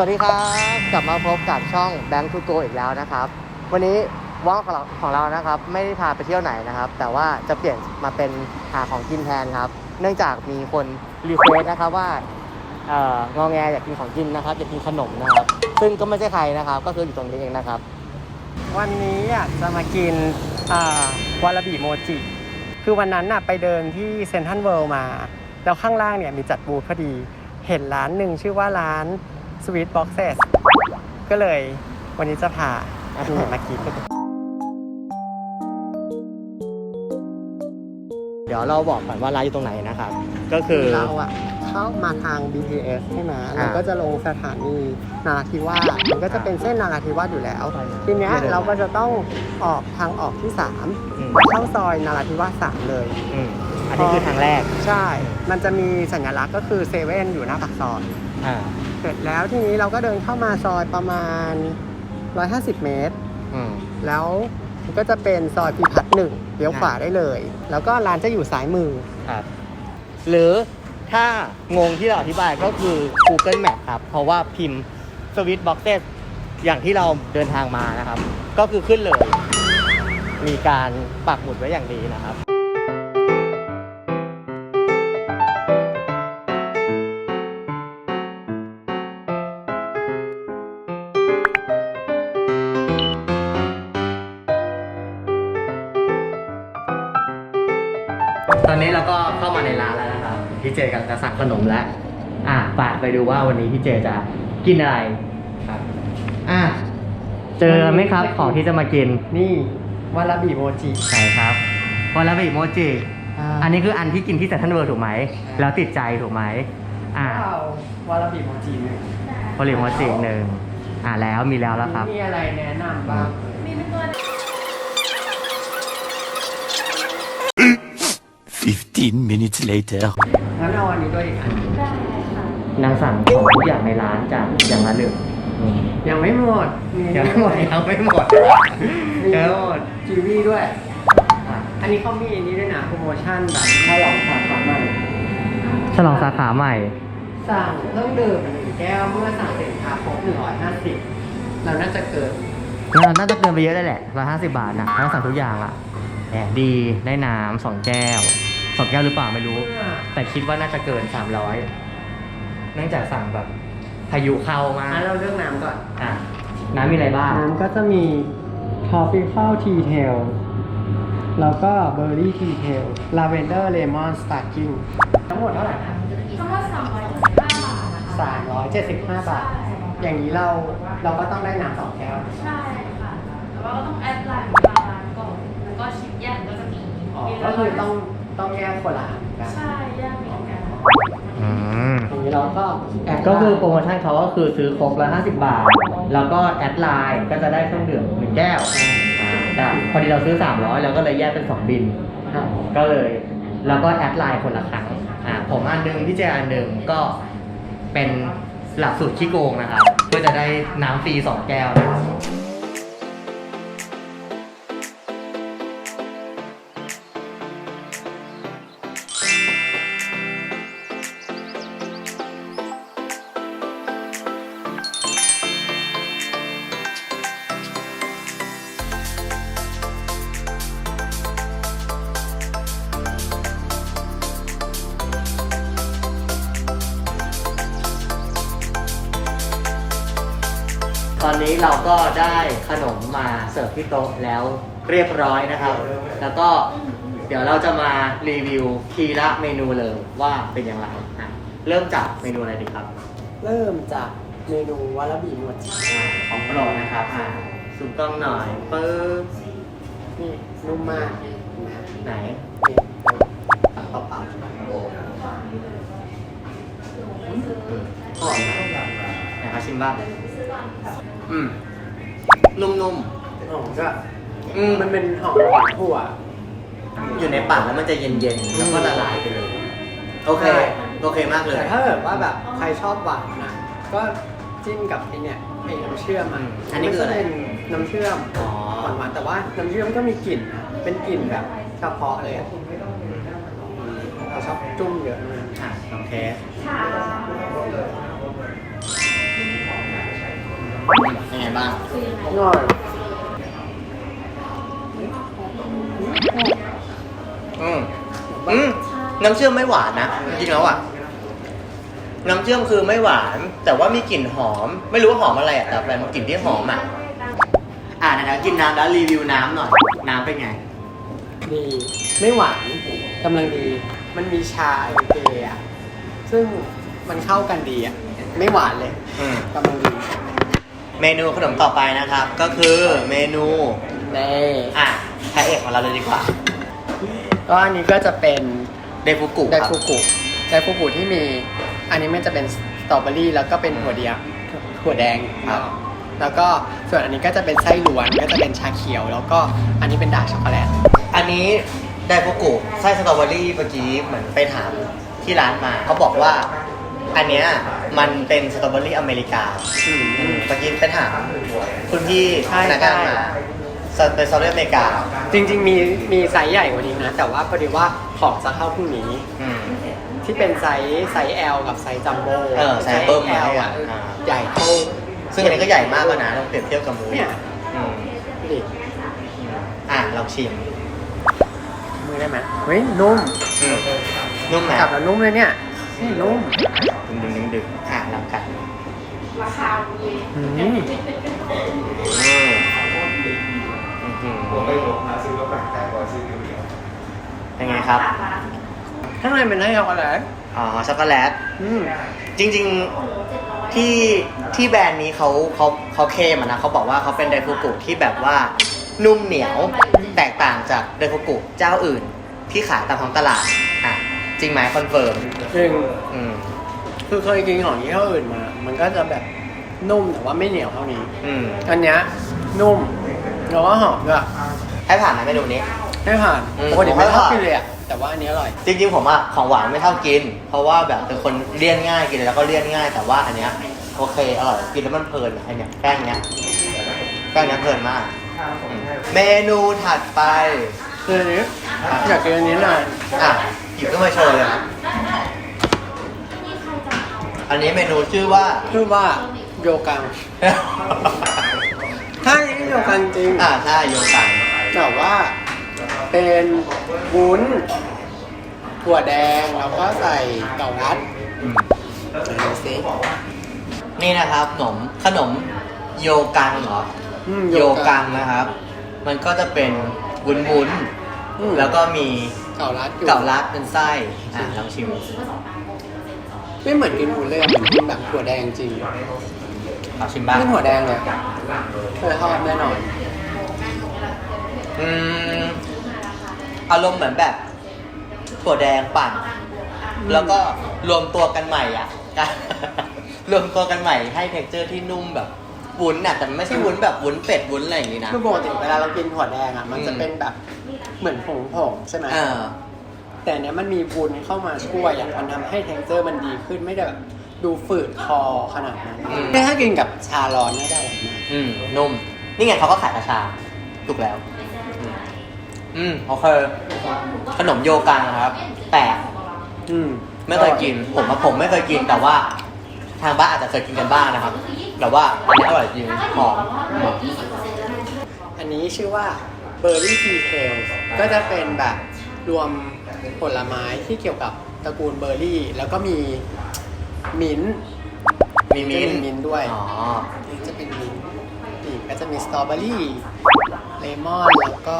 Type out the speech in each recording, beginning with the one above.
สวัสดีครับ กลับมาพบกับช่องแบงค์ทูโกอีกแล้วนะครับ วันนี้ว่างของเราของเรานะครับ ไม่ได้พาไปเที่ยวไหนนะครับ แต่ว่าจะเปลี่ยนมาเป็นหาของกินแทนครับ เนื่องจากมีคนรีเควสนะครับว่าเอ่องอแงอยากกินของกินนะครับอยากกินขนมนะครับ ซึ่งก็ไม่ใช่ใครนะครับ ก็คืออยู่ตรงนี้เองนะครับ วันนี้อะจะมากินอ่าวาลาบิโมจิ คือวันนั้นน่ะไปเดินที่เซนทรัลเวิลด์มา แล้วข้างล่างเนี่ยมีจัดบูธพอดี เห็นร้านหนึ่งชื่อว่าร้าน Sweet Boxes ก็เลยวันนี้จะพาพี่มากิน เดี๋ยวเราบอกก่อนว่าร้านอยู่ตรงไหนนะครับ ก็คือเราอะเข้ามาทาง BTS ใช่ไหมอ่าแล้วก็จะลงสถานีนาราธิวาสมันก็จะเป็นเส้นนาราธิวาสอยู่แล้ว ทีเนี้ยไม่เดินเราก็จะต้องออกทางออกที่อืม3เข้าซอยนาราธิวาส3เลยอืมอันนี้คือทางแรก ใช่ มันจะมีสัญลักษณ์ก็คือเซเว่นอยู่หน้าปากซอยอ่า เสร็จแล้วทีนี้เราก็เดินเข้ามาซอยประมาณ 150 เมตร อืม แล้วมันก็จะเป็นซอยพิพัฒน์หนึ่งเลี้ยวขวาได้เลย แล้วก็ร้านจะอยู่ซ้ายมือ ครับ หรือถ้างงที่เราอธิบายก็คือ Google Map ครับ เพราะว่าพิมพ์ Sweet Boxes อย่างที่เราเดินทางมานะครับ ก็คือขึ้นเลย มีการปักหมุดไว้อย่างดีนะครับ เจกำลังจะสั่งขนมแล้ว อะปาดไปดูว่าวันนี้พี่เจจะกินอะไรครับอะเจอไหมครับของที่จะมากินนี่วาลาบิโมจิใช่ครับวาลาบิโมจิ อันนี้คืออันที่กินที่เซ็นทรัลเวิลด์ถูกไหม แล้วติดใจถูกไหมอ่าเอาวาลาบิโมจิหนึ่งวาลาบิโมจิหนึ่งอ่าแล้วมีแล้วแล้วครับ มีอะไรแนะนำบ้าง 15 minutes later. งั้นเอาอันนี้ด้วยอีกอันนางสั่งของทุกอย่างในร้านจากอย่างละหนึ่งอืมยังไม่หมดยังไม่หมดยังไม่หมดยังไม่หมดจีวีด้วย อะอันนี้เขามีอันนี้ด้วยนะโปรโมชั่นแบบฉลองสาขาใหม่ฉลองสาขาใหม่ สั่งเครื่องดื่มหนึ่งแก้วเมื่อสั่งสินค้าครบ150 เราน่าจะเกิดน่าจะเกินไปเยอะได้แหละร้อยห้าสิบาทนะถ้าสั่งทุกอย่างอะแหมดีได้น้ำสองแก้ว สองแก้วหรือเปล่าไม่รู้ แต่คิดว่าน่าจะเกินสามร้อยเนื่องจากสั่งแบบพายุเข้ามาอะเราเลือกน้ำก่อน อะน้ำมีอะไรบ้าง น้ำก็จะมี tropical tea tail แล้วก็ berry tea tail lavender lemon sparkling ทั้งหมดเท่าไหร่ครับทั้งหมด375บาทนะคะ 375 บาทอย่างนี้เราเราก็ต้องได้น้ำสองแก้ว ใช่ค่ะ แต่ว่าก็ต้องแอดไลน์มาร้านก่อน แล้วก็ชิปแยกก็จะมีอ๋อ มีก็คือต้อง ต้องแยกคนละอันกันใช่แยกเหมือนกันอืมอย่างนี้เราก็แอดก็คือโปรโมชั่นเขาก็คือซื้อครบละ50 บาท แล้วก็แอดไลน์ก็จะได้เครื่องดื่มหนึ่งแก้วอ่าแต่พอดีเราซื้อ 300เราก็เลยแยกเป็น 2 บิน ครับก็เลยแล้วก็แอดไลน์คนละครั้งอ่าผมอันหนึงพี่เจอันหนึ่งก็เป็นหลักสูตรขี้โกงนะครับเพื่อจะได้น้ำฟรีสองแก้วนะครับ นนี้เราก็ได้ขนมมาเสิร์ฟที่โต๊ะแล้วเรียบร้อยนะครับ แล้วก็เดี๋ยวเราจะมารีวิวทีละเมนูเลยว่าเป็นอย่างไรอะเริ่มจากเมนูอะไรดีครับเริ่มจากเมนูวาลาบิโมจิอ่าของโปรดนะครับอ่าซูมกล้องหน่อยปึ๊บนี่นุ่มมากไหนนี่เปล่าอืมหอมนะไหนครับชิมบ้าง อืมนุ่มๆหอมก็ๆอืมมันเป็นหอมหวานถั่ว อยู่ในปากแล้วมันจะเย็นๆ แล้วก็ละลายไปเลย โอเค ใช่ โอเคมากเลย แต่ถ้าแบบว่าแบบใครชอบหวานนะก็จิ้มกับไอเนี่ยไอน้ำเชื่อมอือะมอันนี้คืออะไร มัจเป็นน้ำเชื่อมอ๋อ หวานหวานๆแต่ว่าน้ำเชื่อมก็มีกลิ่นนะเป็นกลิ่นแบบเฉพาะเลยอะเราชอบจุ่มเยอะมาก อะโอเคค่ะ เป็นไงบ้างอร่อยอืมอืมน้ำเชื่อมไม่หวานนะจริงๆแล้วอะ น้ำเชื่อมคือไม่หวาน แต่ว่ามีกลิ่นหอม ไม่รู้ว่าหอมอะไรอะแต่เป็นกลิ่นที่หอมอะ อ่านะครับกินน้ำแล้วรีวิวน้ำหน่อยน้ำเป็นไง ดีไม่หวานกำลังดี มันมีชาโอเคอะซึ่งมันเข้ากันดีอะ ไม่หวานเลยอืม กำลังดี เมนูขนมต่อไปนะครับ ก็คือเมนูเน่อะพระเอกของเราเลยดีกว่า ก็อันนี้ก็จะเป็นเดฟุกุไดครับ ฟูกุไดฟูกุที่มี อันนี้มันจะเป็นสตรอเบอรี่แล้วก็เป็นถั่วเดียถั่วแดงครับ แล้วก็ส่วนอันนี้ก็จะเป็นไส้ล้วนก็จะเป็นชาเขียว แล้วก็อันนี้เป็นดาร์กช็อกโกแลต อันนี้ไดฟุกุไส้สตรอเบอรี่เมื่อกี้เหมือนไปถามที่ร้านมา เขาบอกว่า อันเนี้ยมันเป็นสตรอเบอรี่อเมริกาอืมอืมเมื่อกี้ไปถามคุณพี่ใช่พนักงานใช่ มาสเป็นสตรอเบอรี่อเมริกาจริงๆมีมีไซส์ใหญ่กว่านี้นะ แต่ว่าพอดีว่าของจะเข้าพรุ่งนี้ อืม ที่เป็นไซส์ไซส์ L กับไซส์จัมโบ้เออไซส์เบิ้มมา L ให้อะอะใหญ่เท่าซึ่งอันนี้ก็ใหญ่มากแล้วนะลองเปรียบเทียบกับมือเนี่ยอืมดูดิอะลองชิมมือได้ไหมเฮ้ยนุ่มอืมนุ่มไหมกลับแล้วนุ่มเลยเนี่ย นี่นุ่มดึงดึงดึงดึงอะลองกันราคาดีอืมอืมอื้อหือเป็นไงครับ ข้างในเป็นไส้ช็อกโกแลตอ๋อช็อกโกแลตอืมจริง ๆที่ที่แบรนด์นี้เขาเขาเขาเคลมอะนะเขาบอกว่าเขาเป็นไดฟูกุที่แบบว่านุ่มเหนียวแตกต่างจากไดฟูกุเจ้าอื่นที่ขายตามท้องตลาดอะจริงไหมคอนเฟิร์ม จริงอืม คือเคยกินของยี่ห้ออื่นมา มันก็จะแบบนุ่มแต่ว่าไม่เหนียวเท่านี้ อืม อันเนี้ยนุ่มแล้วก็หอมด้วยให้ผ่านไหมเมนูนี้ไม่ผ่านอืม ปกติไม่ชอบผมว่ากินเลยอะแต่ว่าอันนี้อร่อย จริงๆผมอะของหวานไม่ชอบกิน เพราะว่าแบบเป็นคนเลี่ยนง่ายกินแล้วก็เลี่ยนง่าย แต่ว่าอันเนี้ยโอเคอร่อยกินแล้วมันเพลินอันเนี้ยแป้งเนี้ยแป้งเนี้ยเพลินมากอืมเมนูถัดไป คืออันนี้อยากกินอันนี้หน่อยอะหยิบขึ้นมาโชว์เลยครับ อันนี้เมนูชื่อว่า ชื่อว่าโยกังถ้าอันนี้โยกังจริง อ่าใช่โยกังแต่ว่าเป็นวุ้น ถั่วแดงแล้วก็ใส่เกาลัดอืมดูสินี่นะครับขนมขนมโยกังเหรอ อืมโยกังนะครับ มันก็จะเป็นวุ้นวุ้นๆอืมแล้วก็มีเกาลัดอยู่ เก่าลัดเป็นไส้ อะลองชิม ไม่เหมือนกินวุ้นเลยอะเหมือนกินแบบถั่วแดงจริงเอาชิมบ้างไม่ถั่วแดงเลยเคยทอดแน่นอน อืมอารมณ์เหมือนแบบถั่วแดงปั่น แล้วก็รวมตัวกันใหม่อะ รวมตัวกันใหม่ให้เท็กเจอร์ที่นุ่มแบบวุ้นอะแต่มันไม่ใช่วุ้นแบบวุ้นเป็ดวุ้นอะไรอย่างนี้นะ คือปกติเวลาเรากินถั่วแดงอะ มันจะอืมเป็นแบบเหมือนผงผงๆใช่ไหม เออ แต่อันเนี้ยมันมีวุ้นเข้ามาช่วยอะมันทำให้เท็กเจอร์มันดีขึ้นไม่ได้แบบดูฝืดคอขนาดนั้นอืมแต่ถ้ากินกับชาร้อนน่าจะอร่อยมากอืมนุ่ม นี่ไงเขาก็ขายกระชาถูกแล้ว อืมอืมโอเคขนมโยกังนะครับ แปลกอืมไม่เคยกิน ผมว่าผมไม่เคยกินแต่ว่า ทางบ้านอาจจะเคยกินกันบ้างนะครับ แต่ว่าอันนี้อร่อยจริงหอมอันนี้ชื่อว่าเบอร์รี่ทีเทลก็จะเป็นแบบรวม ผลไม้ที่เกี่ยวกับตระกูลเบอร์รี่ แล้วก็มีมิ้นท์มีมิ้นจะมิ้นท์ด้วยอ๋อนี่จะเป็นมิ้นท์นี่ก็จะมีสตรอเบอรี่เลมอนแล้วก็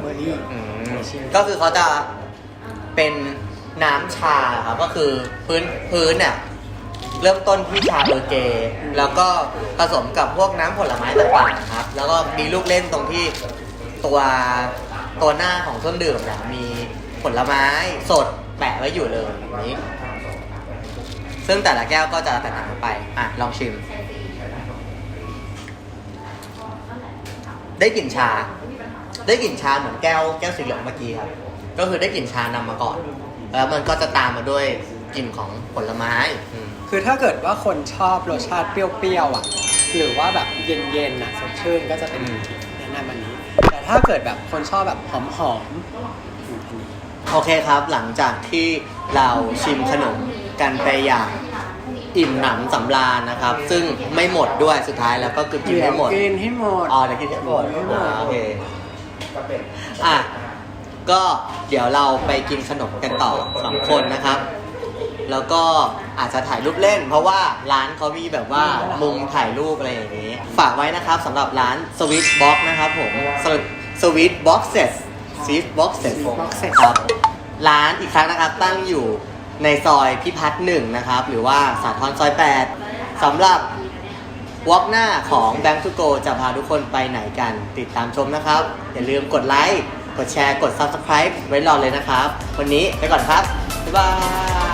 เบอร์รี่อืมก็คือเขาจะเป็นน้ำชาครับก็คือพื้นพื้นเนี่ยเริ่มต้นที่ชาเออร์เกย์แล้วก็ผสมกับพวกน้ำผลไม้ต่างๆครับ แล้วก็มีลูกเล่นตรงที่ตัว ตัวหน้าของเครื่องดื่มเนี่ยมีผลไม้สดแปะไว้อยู่เลยแบบนี้ ซึ่งแต่ละแก้วก็จะแตกต่างกันไป อะ ลองชิม ได้กลิ่นชา ได้กลิ่นชาเหมือนแก้วแก้วสีเหลืองเมื่อกี้ครับ ก็คือได้กลิ่นชานำมาก่อน แล้วมันก็จะตามมาด้วยกลิ่นของผลไม้อืมคือถ้าเกิดว่าคนชอบรสชาติเปรี้ยวๆอะ หรือว่าแบบเย็นๆอะสดชื่นก็จะเป็นแนะนำอันนี้แต่ ถ้าเกิดแบบคนชอบแบบหอมๆอืมอันนี้โอเคครับหลังจากที่เราชิมขนมกันไปอย่างอิ่มหนำสำราญนะครับ ซึ่งไม่หมดด้วยสุดท้ายแล้วก็คือกินไม่หมดกินให้หมดอ๋อเดี๋ยวกินให้หมดให้หมดอ่าโอเคอะก็เดี๋ยวเราไปกินขนมกันต่อสองคนนะครับ แล้วก็อาจจะถ่ายรูปเล่น เพราะว่าร้านเขามีแบบว่ามุมถ่ายรูปอะไรอย่างนี้ ฝากไว้นะครับสำหรับร้าน Sweet Box นะครับผม Sweet Boxes Sweet Boxes Boxes ครับ ร้านอีกครั้งนะครับตั้งอยู่ในซอยพิพัฒน์หนึ่งนะครับ หรือว่าสาทรซอย 8สำหรับวอล์กหน้าของ Bank to Go จะพาทุกคนไปไหนกัน ติดตามชมนะครับ อย่าลืมกดไลค์ กดแชร์กด Subscribe ไว้รอเลยนะครับ วันนี้ไปก่อนครับ บ๊ายบาย